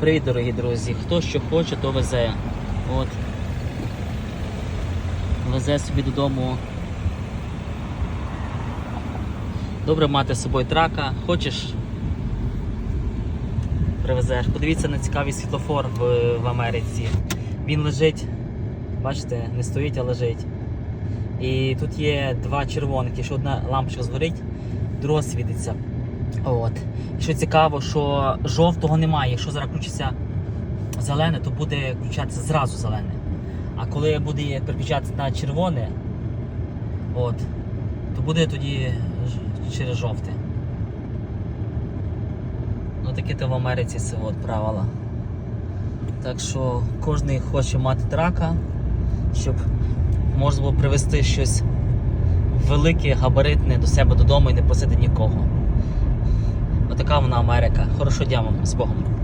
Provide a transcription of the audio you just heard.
Привіт, дорогі друзі! Хто що хоче, то везе. От. Везе собі додому. Добре мати з собою трака. Хочеш? Привезеш. Подивіться на цікавий світлофор в, в Америці. Він лежить, бачите, не стоїть, а лежить. І тут є два червоних, якщо одна лампочка згорить, друга світиться. От. Що цікаво, що жовтого немає. Якщо зараз включиться зелене, то буде включатися зразу зелене. А коли буде переключатися на червоне, от, то буде тоді через жовте. Ну таке то в Америці це от правила. Так що кожен хоче мати трака, щоб можна було привезти щось велике, габаритне до себе додому і не просити нікого. Вона Америка. хорошо дямо з Богом.